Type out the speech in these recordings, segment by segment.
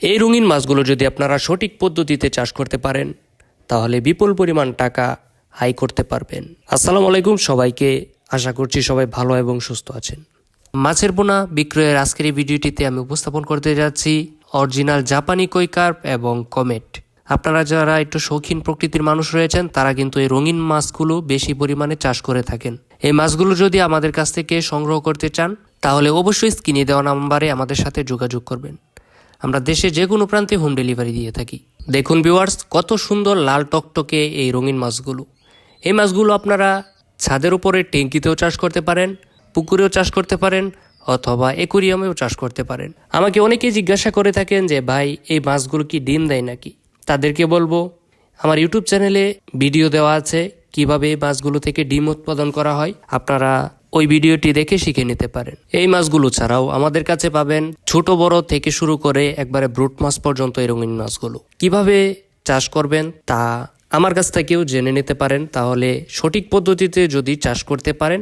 এই রঙিন মাছগুলো যদি আপনারা সঠিক পদ্ধতিতে চাষ করতে পারেন, তাহলে বিপুল পরিমাণ টাকা আয় করতে পারবেন। আসসালামু আলাইকুম সবাইকে, আশা করছি সবাই ভালো এবং সুস্থ আছেন। মাছের বোনা বিক্রয়ের আজকের এই ভিডিওটিতে আমি উপস্থাপন করতে যাচ্ছি অরিজিনাল জাপানি কৈকার্প এবং কমেট। আপনারা যারা একটু শৌখিন প্রকৃতির মানুষ রয়েছেন, তারা কিন্তু এই রঙিন মাছগুলো বেশি পরিমাণে চাষ করে থাকেন। এই মাছগুলো যদি আমাদের কাছ থেকে সংগ্রহ করতে চান, তাহলে অবশ্যই স্ক্রিনে দেওয়া নাম্বারে আমাদের সাথে যোগাযোগ করবেন। আমরা দেশে যে কোনো প্রান্তে হোম ডেলিভারি দিয়ে থাকি। দেখুন ভিউয়ার্স কত সুন্দর লাল টকটকে এই রঙিন মাছগুলো। এই মাছগুলো আপনারা ছাদের উপরে ট্যাঙ্কিতেও চাষ করতে পারেন, পুকুরেও চাষ করতে পারেন, অথবা একুরিয়ামেও চাষ করতে পারেন। আমাকে অনেকেই জিজ্ঞাসা করে থাকেন যে, ভাই, এই মাছগুলো কি ডিম দেয় নাকি? তাদেরকে বলব, আমার ইউটিউব চ্যানেলে ভিডিও দেওয়া আছে কীভাবে এই মাছগুলো থেকে ডিম উৎপাদন করা হয়। আপনারা ওই ভিডিওটি দেখে শিখে নিতে পারেন। এই মাছগুলো ছাড়াও আমাদের কাছে পাবেন ছোট, বড় থেকে শুরু করে একবারে ব্রুট মাছ পর্যন্ত এই রঙিন মাছগুলো। কীভাবে চাষ করবেন তা আমার কাছ থেকেও জেনে নিতে পারেন। তাহলে সঠিক পদ্ধতিতে যদি চাষ করতে পারেন,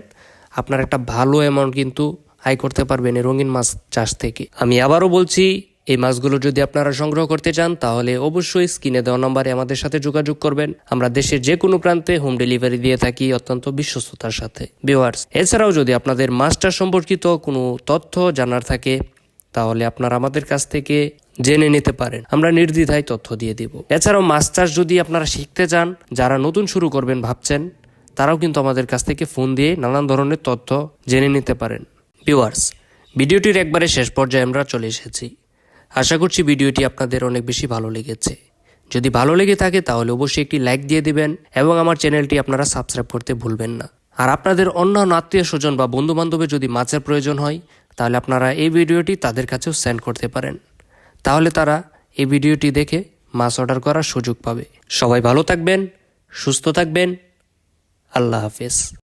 আপনার একটা ভালো অ্যামাউন্ট কিন্তু আয় করতে পারবেন এই রঙিন মাছ চাষ থেকে। আমি আবারও বলছি এই মাছগুলো যদি আপনারা সংগ্রহ করতে চান, তাহলে অবশ্যই স্ক্রিনে দেওয়া নম্বরে আমাদের সাথে যোগাযোগ করবেন। আমরা দেশের যে কোনো প্রান্তে হোম ডেলিভারি দিয়ে থাকি অত্যন্ত বিশ্বস্ততার সাথে। ভিউয়ার্স, এছাড়াও যদি আপনাদের মাছটা সম্পর্কিত কোনো তথ্য জানার থাকে, তাহলে আপনারা আমাদের কাছ থেকে জেনে নিতে পারেন। আমরা নির্দ্বিধায় তথ্য দিয়ে দিব। এছাড়াও মাছ চাষ যদি আপনারা শিখতে চান, যারা নতুন শুরু করবেন ভাবছেন, তারাও কিন্তু আমাদের কাছ থেকে ফোন দিয়ে নানান ধরনের তথ্য জেনে নিতে পারেন। ভিউয়ার্স, ভিডিওটির একবারে শেষ পর্যায়ে আমরা চলে এসেছি। আশা করছি ভিডিওটি আপনাদের অনেক বেশি ভালো লেগেছে। যদি ভালো লেগে থাকে তাহলে অবশ্যই একটি লাইক দিয়ে দিবেন এবং আমার চ্যানেলটি আপনারা সাবস্ক্রাইব করতে ভুলবেন না। আর আপনাদের অন্যান্য আত্মীয় স্বজন বা বন্ধু বান্ধবের যদি মাছের প্রয়োজন হয়, তাহলে আপনারা এই ভিডিওটি তাদের কাছেও সেন্ড করতে পারেন। তাহলে তারা এই ভিডিওটি দেখে মাছ অর্ডার করার সুযোগ পাবে। সবাই ভালো থাকবেন, সুস্থ থাকবেন। আল্লাহ হাফেজ।